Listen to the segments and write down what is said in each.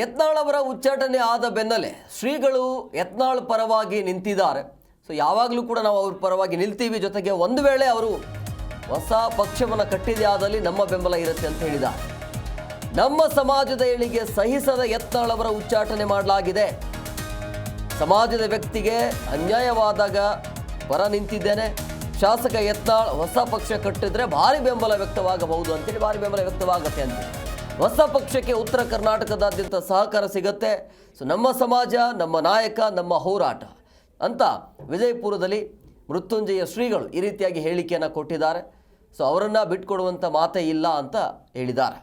ಯತ್ನಾಳ್ ಅವರ ಉಚ್ಚಾಟನೆ ಆದ ಬೆನ್ನಲ್ಲೇ ಶ್ರೀಗಳು ಯತ್ನಾಳ್ ಪರವಾಗಿ ನಿಂತಿದ್ದಾರೆ. ಸೊ ಯಾವಾಗಲೂ ಕೂಡ ನಾವು ಅವ್ರ ಪರವಾಗಿ ನಿಲ್ತೀವಿ. ಜೊತೆಗೆ ಒಂದು ವೇಳೆ ಅವರು ಹೊಸ ಪಕ್ಷವನ್ನು ಕಟ್ಟಿದೆ ಆದಲ್ಲಿ ನಮ್ಮ ಬೆಂಬಲ ಇರುತ್ತೆ ಅಂತ ಹೇಳಿದ್ದಾರೆ. ನಮ್ಮ ಸಮಾಜದ ಏಳಿಗೆ ಸಹಿಸದ ಯತ್ನಾಳ್ ಅವರ ಉಚ್ಚಾಟನೆ ಮಾಡಲಾಗಿದೆ. ಸಮಾಜದ ವ್ಯಕ್ತಿಗೆ ಅನ್ಯಾಯವಾದಾಗ ಪರ ನಿಂತಿದ್ದೇನೆ. ಶಾಸಕ ಯತ್ನಾಳ್ ಹೊಸ ಪಕ್ಷ ಕಟ್ಟಿದ್ರೆ ಭಾರಿ ಬೆಂಬಲ ವ್ಯಕ್ತವಾಗಬಹುದು ಅಂತೇಳಿ, ಭಾರಿ ಬೆಂಬಲ ವ್ಯಕ್ತವಾಗುತ್ತೆ ಅಂತ. ಹೊಸ ಪಕ್ಷಕ್ಕೆ ಉತ್ತರ ಕರ್ನಾಟಕದಾದ್ಯಂತ ಸಹಕಾರ ಸಿಗುತ್ತೆ. ಸೊ ನಮ್ಮ ಸಮಾಜ, ನಮ್ಮ ನಾಯಕ, ನಮ್ಮ ಹೋರಾಟ ಅಂತ ವಿಜಯಪುರದಲ್ಲಿ ಮೃತ್ಯುಂಜಯ ಶ್ರೀಗಳು ಈ ರೀತಿಯಾಗಿ ಹೇಳಿಕೆಯನ್ನು ಕೊಟ್ಟಿದ್ದಾರೆ. ಸೊ ಅವರನ್ನು ಬಿಟ್ಕೊಡುವಂಥ ಮಾತೇ ಇಲ್ಲ ಅಂತ ಹೇಳಿದ್ದಾರೆ.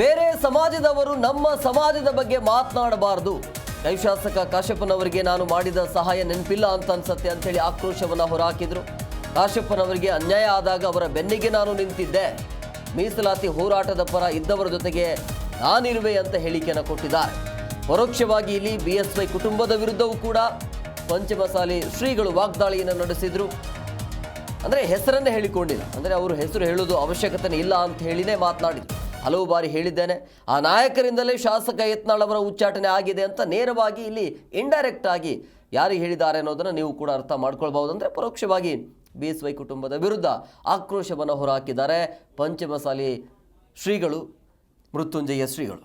ಬೇರೆ ಸಮಾಜದವರು ನಮ್ಮ ಸಮಾಜದ ಬಗ್ಗೆ ಮಾತನಾಡಬಾರದು. ಕೈ ಶಾಸಕ ಕಾಶ್ಯಪ್ಪನವರಿಗೆ ನಾನು ಮಾಡಿದ ಸಹಾಯ ನೆನಪಿಲ್ಲ ಅಂತ ಅನ್ಸತ್ತೆ ಅಂತೇಳಿ ಆಕ್ರೋಶವನ್ನು ಹೊರಹಾಕಿದ್ರು. ಕಾಶ್ಯಪ್ಪನವರಿಗೆ ಅನ್ಯಾಯ ಆದಾಗ ಅವರ ಬೆನ್ನಿಗೆ ನಾನು ನಿಂತಿದ್ದೆ. ಮೀಸಲಾತಿ ಹೋರಾಟದ ಪರ ಇದ್ದವರ ಜೊತೆಗೆ ನಾನಿರುವೆ ಅಂತ ಹೇಳಿಕೆಯನ್ನು ಕೊಟ್ಟಿದ್ದಾರೆ. ಪರೋಕ್ಷವಾಗಿ ಇಲ್ಲಿ ಬಿ ಎಸ್ ವೈ ಕುಟುಂಬದ ವಿರುದ್ಧವೂ ಕೂಡ ಪಂಚಮಸಾಲಿ ಶ್ರೀಗಳು ವಾಗ್ದಾಳಿಯನ್ನು ನಡೆಸಿದ್ರು. ಅಂದರೆ ಹೆಸರನ್ನೇ ಹೇಳಿಕೊಂಡಿಲ್ಲ. ಅಂದರೆ ಅವರು ಹೆಸರು ಹೇಳೋದು ಅವಶ್ಯಕತೆ ಇಲ್ಲ ಅಂತ ಹೇಳಿನೇ ಮಾತನಾಡಿದ್ರು. ಹಲವು ಬಾರಿ ಹೇಳಿದ್ದೇನೆ, ಆ ನಾಯಕರಿಂದಲೇ ಶಾಸಕ ಯತ್ನಾಳ್ ಅವರ ಉಚ್ಚಾಟನೆ ಆಗಿದೆ ಅಂತ ನೇರವಾಗಿ ಇಲ್ಲಿ ಇಂಡೈರೆಕ್ಟ್ ಆಗಿ ಯಾರು ಹೇಳಿದ್ದಾರೆ ಅನ್ನೋದನ್ನು ನೀವು ಕೂಡ ಅರ್ಥ ಮಾಡ್ಕೊಳ್ಬಹುದು. ಅಂದರೆ ಪರೋಕ್ಷವಾಗಿ ಬಿ ಎಸ್ ವೈ ಕುಟುಂಬದ ವಿರುದ್ಧ ಆಕ್ರೋಶವನ್ನು ಹೊರಹಾಕಿದ್ದಾರೆ ಪಂಚಮಸಾಲಿ ಶ್ರೀಗಳು, ಮೃತ್ಯುಂಜಯ ಶ್ರೀಗಳು.